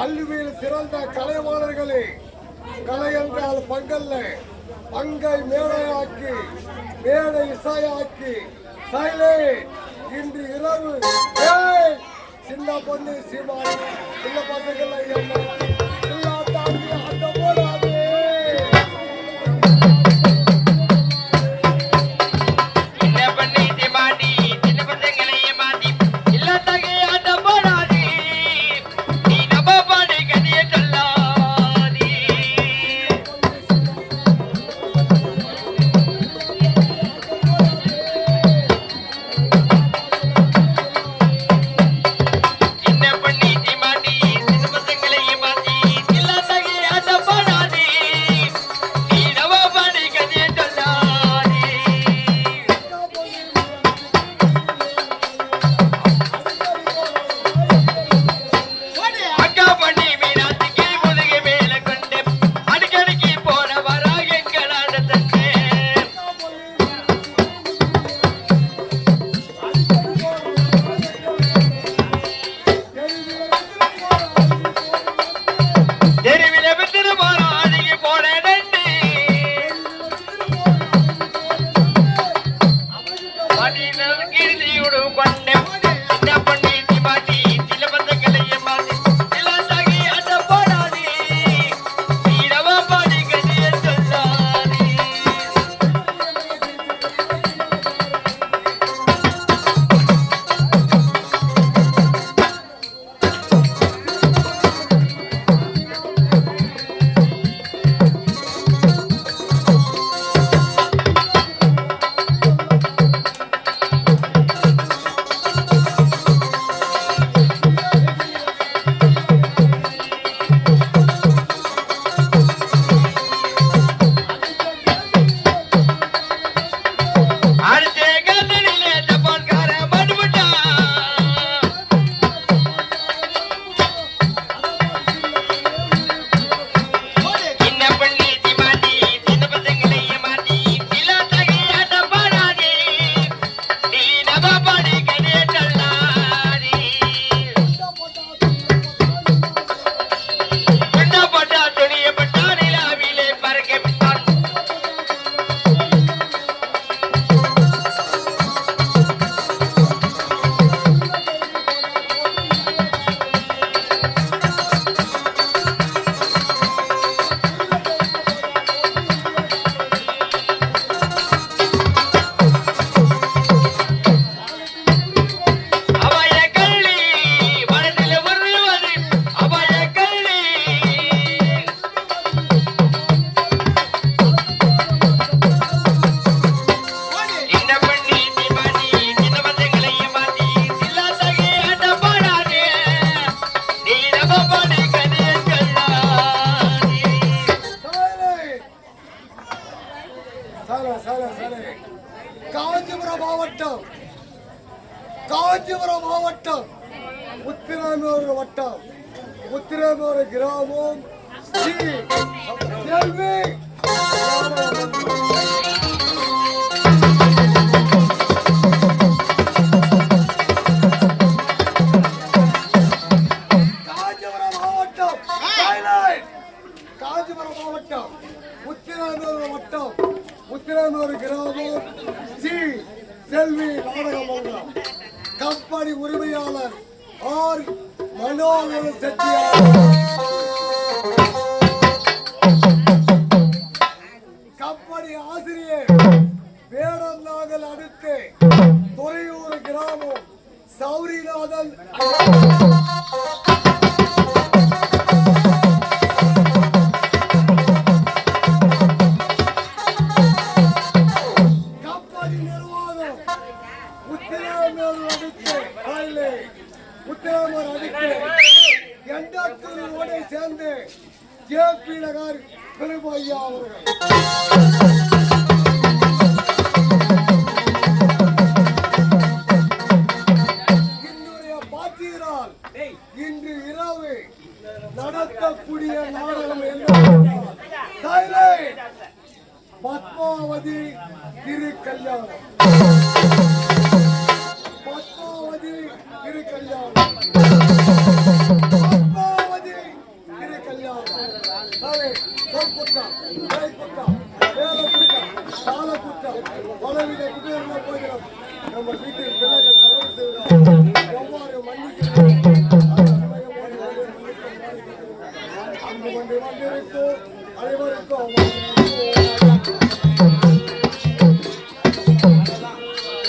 கல்வியில் சிறந்த கலைவாணர்களே கலை என்றால் பங்கல்ல. பங்கை மேடையாக்கி மேடை இசையாக்கி சைலே இன்று இரவு சின்ன பொண்ணு சீமா சின்ன பசங்கள ஒரு கிராமம் செல்வி காஞ்சிபுரம் மாவட்டம் உத்திராந்தூர் வட்டம் உத்திராந்தூர் கிராமம் சி செல்வி நாடகம் கம்பெனி உரிமையாளர் ஆர் மனோகுல செட்டியார். கம்பெனி ஆசிரியர் வேடநாகல் அடுத்து துறையூர் கிராமம் சௌரிநாதன் மயிலாடுதுறையோடு சேர்ந்து ஜே பி நகர் இன்று இரவு நடத்தக்கூடிய நாடகம் என்ன பத்மாவதி திரு பத்மாவதி திரு குற்றம் கொலை குற்றம் வேலை குற்றம் கால குற்றம் கொலைவிட குற்றங்கள் போகிறோம் நம்ம வீட்டில் பிள்ளைகள் தவறு செய்கிறோம் எவ்வாறு மன்னிக்கிறோம் அங்கு வண்டி வந்திருக்கும் அனைவருக்கும்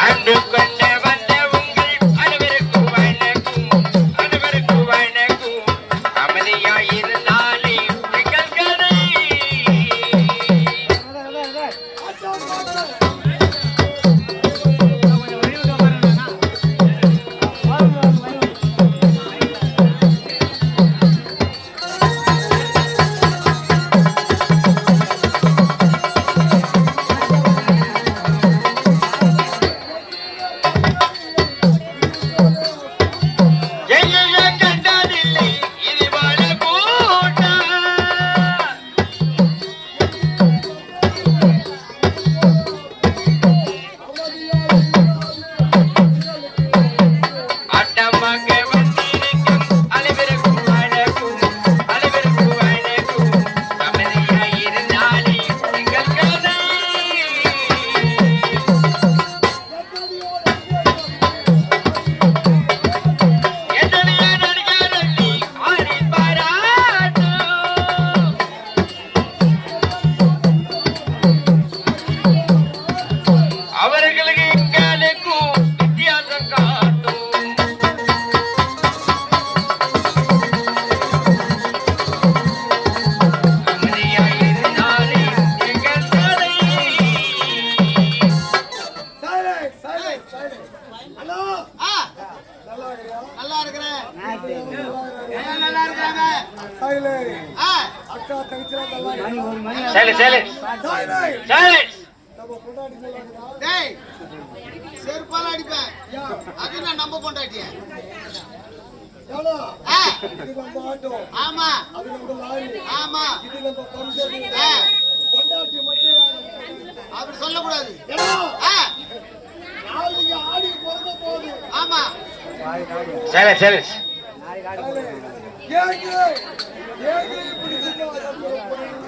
அன்பு சரி சரி சரி டேய் அது நான் நம்ப கொண்டாட்டிய ஆமா. ஆமா. அப்படி சொல்லக்கூடாது. ஆமா. சரி சரி Yeah.